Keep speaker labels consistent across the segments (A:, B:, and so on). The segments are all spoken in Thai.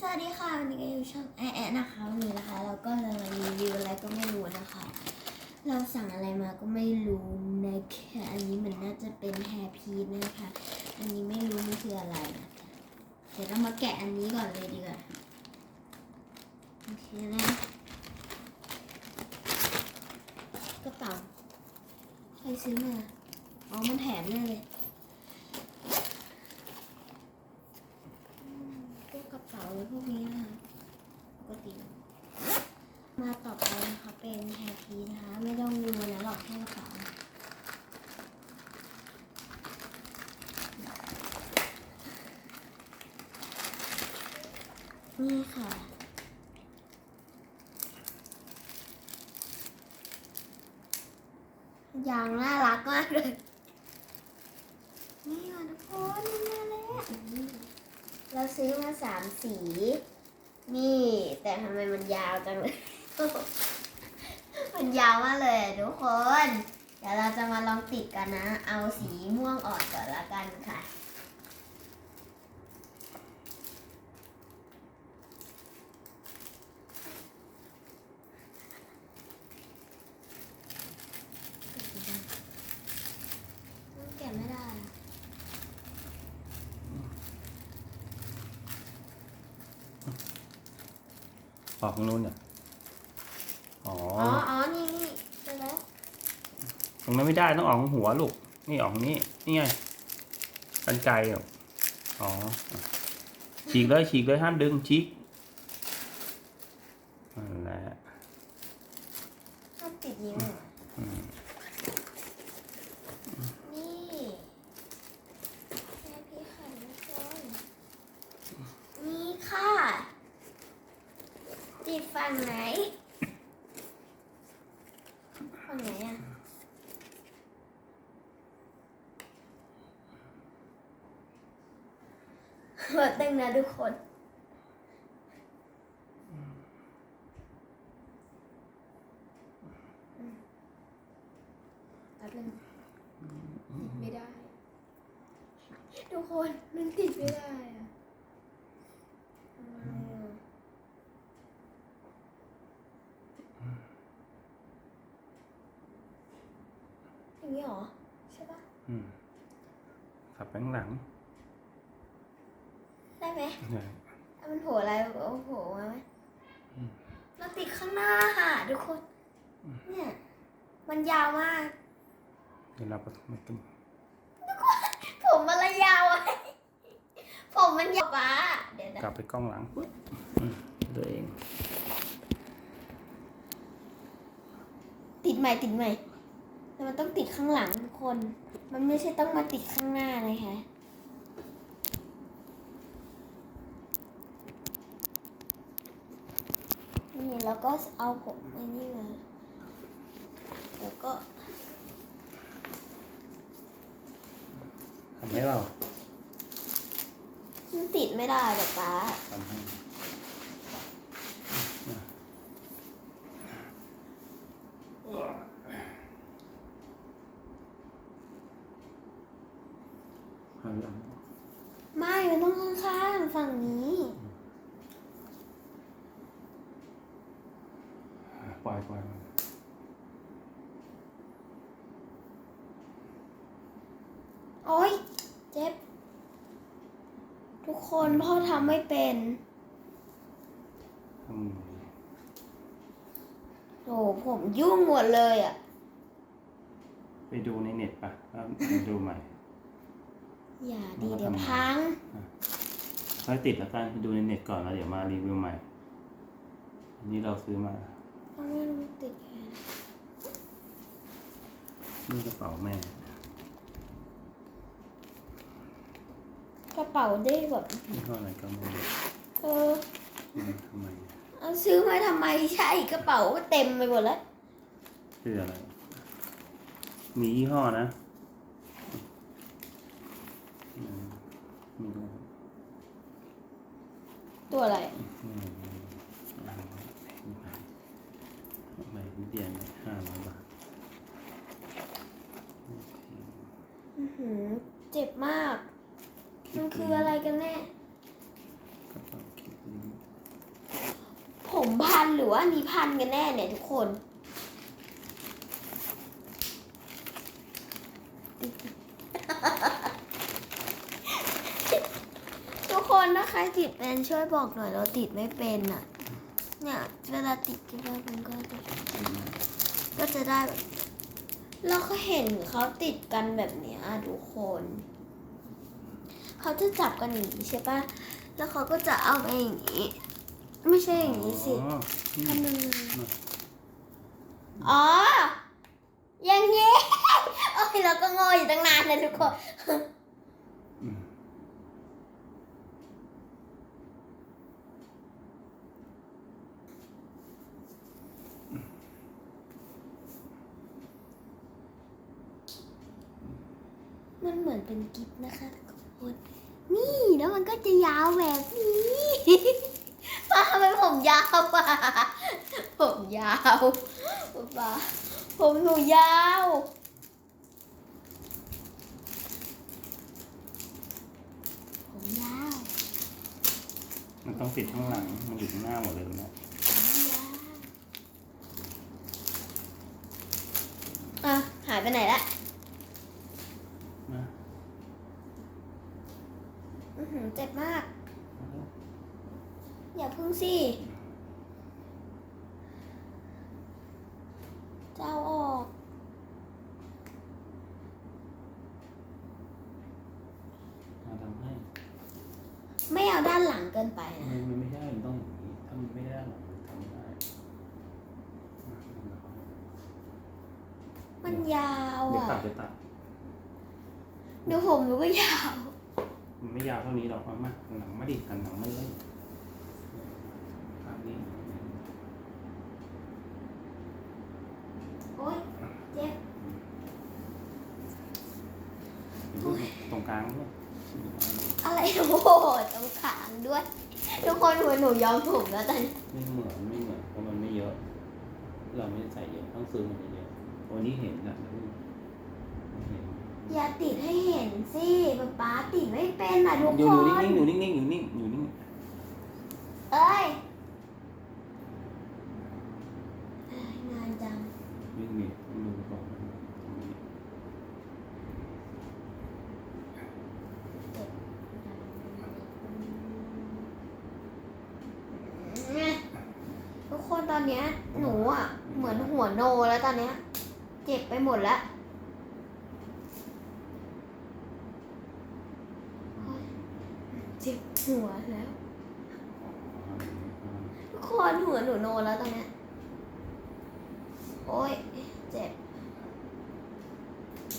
A: สวัสดีค่ะวันนี้ก็อยู่ช่องแอะแอะนะคะวันนี้นะคะ เราก็จะมารีวิวอะไรก็ไม่รู้นะคะ เราสั่งอะไรมาก็ไม่รู้นะคะอันนี้มันน่าจะเป็นแฮร์พีชนะคะ อันนี้ไม่รู้มันคืออะไรนะคะเดี๋ยวเรามาแกะอันนี้ก่อนเลยดีกว่าโอเคนะกระเป๋าใครซื้อมาอ๋อมันแถมแน่เลยอืม พวกกระเป๋าพวกนี้นะคะปกติ มาต่อไปนะคะเป็นแฮร์พีนะคะไม่ต้องดูนะหรอกแค่กระเป๋านี่ค่ะยางน่ารักมากเลย นี่ค่ะทุกคนนี่มาแล้ว เราซื้อมาสามสี นี่ แต่ทำไมมันยาวจังเลย มันยาวมากเลยทุกคน เดี๋ยวเราจะมาลองติดกันนะ เอาสีม่วงอ่อนก่อนละกันค่ะ มันแกะไม่ได้อะ
B: ออกตรงนู้นเนี่ยอ๋อ
A: อ๋ออ๋อนี่นี่ไปแล้ว
B: ตรงนั้นไม่ได้ต้องออกตรงหัวลูก นี่ออกตรงนี้นี่ไงกันไกลอะอ๋อฉีกเลยฉีกเลยห้ามดึงฉีกนั่นแหละ
A: ชอบติดนิ้วอะ
B: อืม
A: นี่แม่พี่ค่ะทุกคนนี่ค่ะ ติดฝั่งไหน ฝั่งไหนอะ แบบตึง นะทุกคนแป๊บนึงติดไม่ได้ ทุกคนมันติดไม่ได้อะทำไมอะอย่างนี้เหรอ ใช่ปะ
B: อืมขับไปข้างหลัง
A: ได้ไหม
B: ใช่
A: ถ้ามันโผล่อะไรเอาโผล่มาไหม
B: อืม
A: เราติดข้างหน้าค่ะทุกคน เนี่ย มันยาวมาก
B: เดี๋ยวเราไปไม่กัน
A: ผมมันละยาวไว้ผมมันยาวป้าเดี๋ยวนะ
B: กลับไปกล้องหลังปุ๊บอืมตัวเอง
A: ติดใหม่ติดใหม่แต่มันต้องติดข้างหลังทุกคน มันไม่ใช่ต้องมาติดข้างหน้าเลยค่ะ นี่แล้วก็เอาผมไอ้นี่มาแล้วก็
B: ทำให้เรา
A: มันติดไม่ได้หรอกป้า
B: ทำให้หันหลัง
A: ไม่มันต้องข้างๆฝั่งนี้
B: ปล่ อยปล่อยมัน
A: โอ๊ย เจ็บ ทุกคนพ่อทำไม่เป็น
B: ทำไง
A: โอ้ผมยุ่งหมดเลยอะ
B: ไปดูในเน็ตปะแล้วดูใหม่
A: อย่าดี
B: แล้วก็
A: เดี๋ยว
B: ทำไง
A: พัง
B: ค่อยติดแล้วกันไปดูในเน็ตก่อนแล้วเดี๋ยวมารีวิวใหม่ อันนี้เราซื้อมา
A: เพราะมันติดแขน
B: นี่กระเป๋าแม่
A: กระเป๋าได้แบบ
B: นี่ห้ออะไรก็ไม่รู้
A: เออ
B: อืมทำไม
A: เอาซื้อมาทำไมใช่กระเป๋าเต็มไปหมดแล้ว
B: คืออะไร มียี่ห้อนะอืมไม่รู้
A: ตัวอะไร
B: อืมอ่าใบนิดเดียวห้าร้อยบาทโอเค
A: อื้อหือ เจ็บมาก มันคืออะไรกันแน่
B: กระเป๋าคิดลิง
A: พันหรือว่าอันนี้พันกันแน่เนี่ยทุกคนทุกคนถ้าใครติดเป็นช่วยบอกหน่อยเราติดไม่เป็นอะ เนี่ย เวลาติดที่บ้ามันก็จะก็จะได้แบบ เราก็เห็นเขาติดกันแบบเนี้ยทุกคน เขาจะจับกันอย่างนี้ใช่ปะแล้วเขาก็จะเอาไปอย่างนี้ ไม่ใช่อย่างนี้สิ
B: อ๋อนี่
A: ทำยังไงอ๋ออย่างนี้ โอ้ยเราก็โง่อยู่ตั้งนานเลยทุกคน เป็นกิฟต์นะคะทุกคนนี่แล้วมันก็จะยาวแบบนี้ป้าทำไมผมยาวป่ะผมยาวป้าผมหนูยาวผมยาว
B: มันต้องปิดข้างหลัง มันอยู่ข้างหน้าหมดเลยตรงนี้
A: อะหายไปไหนละ
B: มา
A: อื้อหือเจ็บมาก
B: มาเร็ว
A: อย่าพึ่งสิ จะเอาออก
B: มาทำให้
A: ไม่เอาด้านหลังเกินไป
B: มั
A: นะ
B: นมันไม่ได้มันต้องอย่างนี้ถ้ามันไม่ได้หรอกมันทำไม่ได้มา
A: มันยาว
B: เดี๋ยว
A: อะ
B: ตัดเดี๋ยวตัด
A: เดี๋ยวผมหนูก็ยาว
B: มันไม่ยาวเท่านี้หรอกเอามาหันหลังมาดิหันหลังมาเลยภาพนี้
A: โอ๊ย เจ็บ
B: อยู่ตรงตรงกลางด้วย
A: อะไรโอ้โหตรงขางด้วย ทุก คนหัวหนูยอมผมแล้วตอนนี้
B: ไม่เหมือนไม่เหมือนเพราะมันไม่เยอะ เราไม่ได้ใส่เยอะต้องซื้อมันเยอะวันนี้เห็นนะไม่เห็น
A: อย่าติดให้เห็นสิป๊าป๊าติดไม่เป็นอะทุก
B: อยู่
A: ค
B: อยู่
A: น
B: นิ่งๆอยู่นิ่งๆอยู่นิ่งอยู่นิ่ง
A: เอ้ยเอ้ยงานจัง
B: นิ่งๆต้องดูก่อนตรงนี้
A: ทุกคนตอนเนี้ยหนูอะ เหมือนหัวโนแล้วตอนเนี้ย เจ็บไปหมดแล้วโอ๊ยเจ็บหัวแล้วทุกคนหัวหนูโนแล้วตอนเนี้ยโอ้ยเจ็บ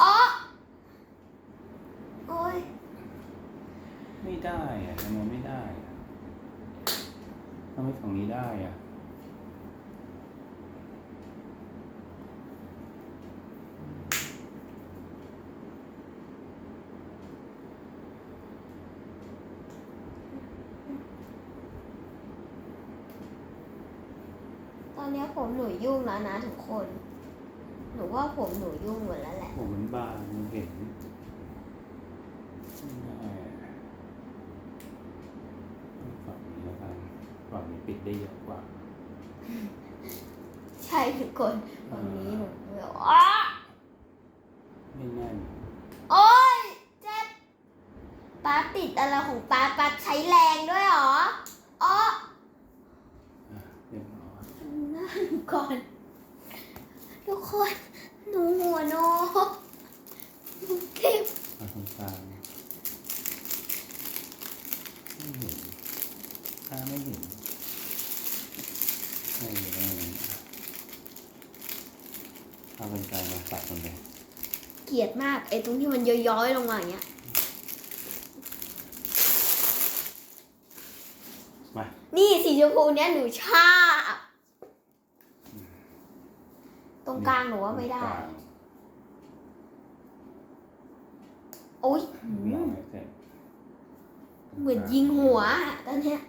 A: อ๋อโอ้ย
B: ไม่ได้อะทำไมไม่ได้อะทำไมฝั่งนี้ได้อะ
A: ต อนเนี้ยผมหนูยุ่งแล้วนะทุกคน หนูว่าผมหนูยุ่งหมดแล้วแหละ
B: ผมมันบางมันเห็นไม่ได้อะฝั่งนี้แล้วกันฝั่งนี้ปิดได้เยอะกว่า
A: ใช่ทุกคนวันนี้หนูแบบอ้า
B: ไม่แน่น
A: โอ๊ยเจ็บป้าติดอะไรของป้าป้าใช้แรงด้วยเหรออ๋อ
B: อะเรียบร้อย
A: นั่ง ก่อน ทุกคน หนูหัวโนหนูเจ็บ
B: มาตรงกลางไม่เห็นถ้าไม่เห็นไม่เห็นไม่เห็นเอาเป็นกลางมาตัดมันเลย
A: เกลียดมากไอ้ตรงที่มันย้อยๆลงมาอย่างเงี้ย
B: มา
A: นี่สีชมพูเนี้ยหนูชอบตรง กลางหนูว่าไม่ได้
B: ตรงกลาง
A: โอ๊ย
B: มองไม่เสร็จ
A: เหมือนยิงหัวอะตอนเนี้ย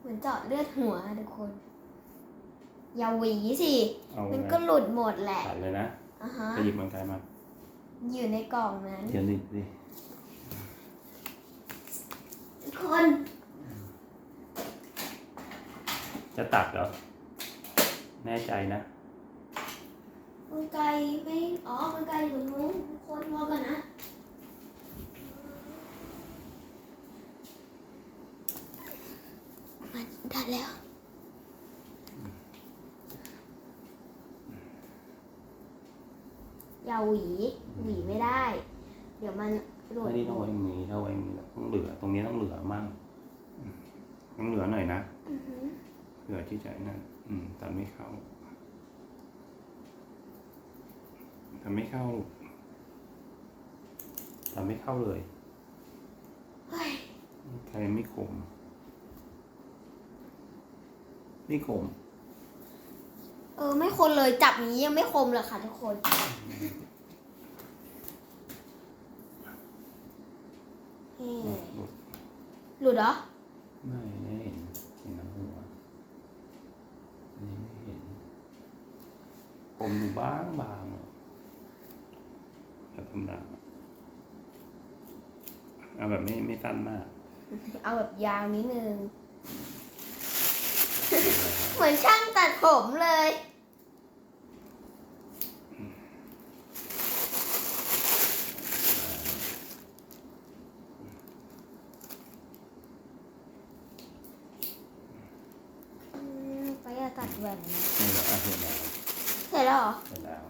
A: เหมือนเจาะเลือดหัวอะทุกคน อย่าหวีสิ
B: เอา
A: มัน
B: เลย
A: ก็หลุดหมดแหละ
B: ตัดเลยนะ
A: อะฮะ
B: จะหยิบมันไกลมา
A: อยู่ในกล่องนั้น
B: เดี๋ยวนิดดิ
A: ทุกคน
B: จะตัดเหรอ แน่ใจนะ
A: มันไกลไม่อ๋อมันไกลอยู่ตรงนู้นทุกคนรอก่อนนะมันได้แล้วอย่าหวีหวีไม่ได้ เดี๋ยวมันหลุด
B: ไม่ได้ต้องไว้อย่างนี้ถ้าไว้อย่างนี้ต้องเหลือ ตรงนี้ต้องเหลือมั่งอืมต้องเหลือหน่อยนะ
A: อือหือ
B: เหลือที่จะนั่น อืมตัดไม่เข้าตัดไม่เข้าตัดไม่เข้าเลย
A: เฮ้ย
B: ใครไม่คม ไม่คม
A: เออ ไม่คนเลยจับอย่างนี้ยังไม่คมเลยค่ะทุกคนเฮ้ย
B: หลุด
A: หลุดเหรอ
B: ไม่ไม่เห็นเห็นน้ำหัวอันนี้ไม่เห็นผ มอยู่บ้างบางอะแบบธรรมดาเอาแบบไม่ไม่สั้นมาก
A: เอาแบบยาวนิดนึง เหมือนช่างตัดผมเลย อืมไปอะตัดแหวน
B: นี่เหรออะเห็นแล้ว
A: เสร็จแล้วเหรอ
B: เห็นแล้ว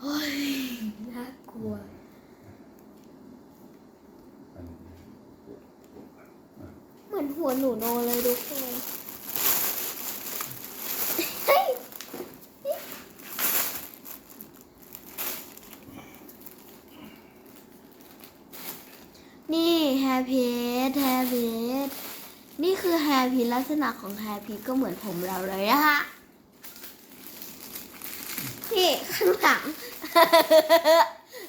A: เฮ้ย น่า กลัวเหมือนหัวหนูโนเลยทุกคนเฮ้ยนี่แฮร์พีทแฮร์พีทนี่คือแฮร์พีทลักษณะของแฮร์พีทก็เหมือนผมเราเลยนะคะนี่ข้างหลัง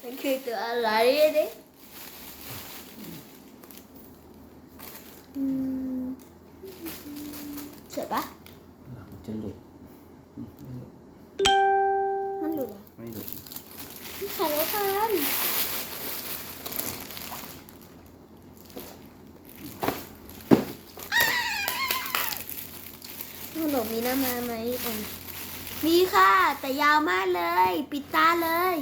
A: มันคือตัวอะไรดิอืมสวยปะ
B: หลังจะหลุด
A: มันหลุดเหรอ
B: ไม่หลุด
A: ขายแล้วกันขนมมีน้ามาไหมมีค่ะ แต่ยาวมากเลย ปิดตาเลย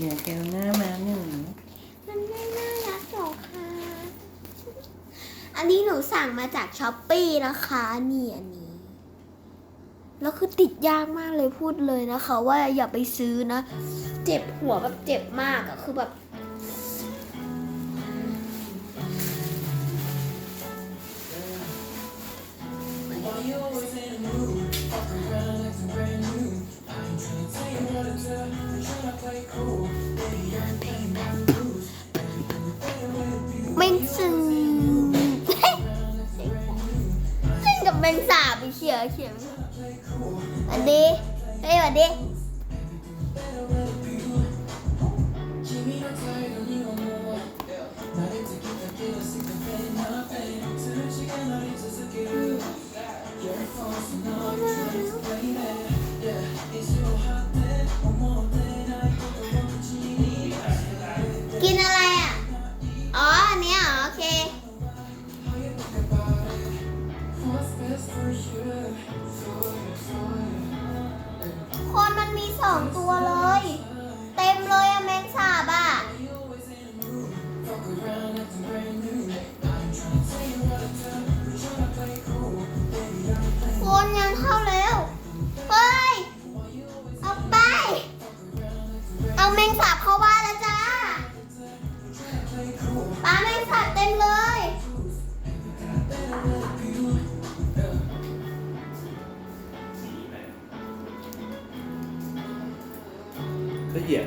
B: อย่าแกวหน้ามาหนึ่ง
A: มันไม่น่ารักหรอกค่ะ อันนี้หนูสั่งมาจากช้อปปี้นะคะนี่อันนี้ แล้วคือติดยากมากเลยพูดเลยนะคะ ว่าอย่าไปซื้อนะ เจ็บหัวแบบเจ็บมากอะคือแบบ เ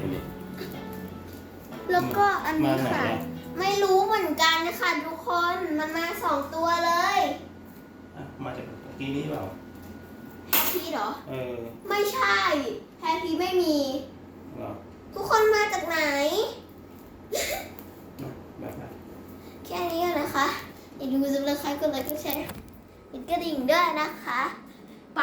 A: ก็
B: เหยียบไปดิ
A: แล้วก็อันนี้
B: มาไหน
A: ค่ะ
B: อะ
A: ไม่รู้เหมือนกันค่ะทุกคน มันมาสองตัวเลย
B: อะมาจากเมื่อกี้นี้เปล่า
A: แฮปปี้เหรอ
B: เออ
A: ไม่ใช่แฮปปี้ไม่มี
B: เหรอ
A: ทุกคนมาจากไหน
B: แบบแบบ
A: แค่นี้ก่อนนะคะ อย่าลืมกดซับสไครต์กดไลค์กดแชร์กดกระดิ่งด้วยนะคะ ไป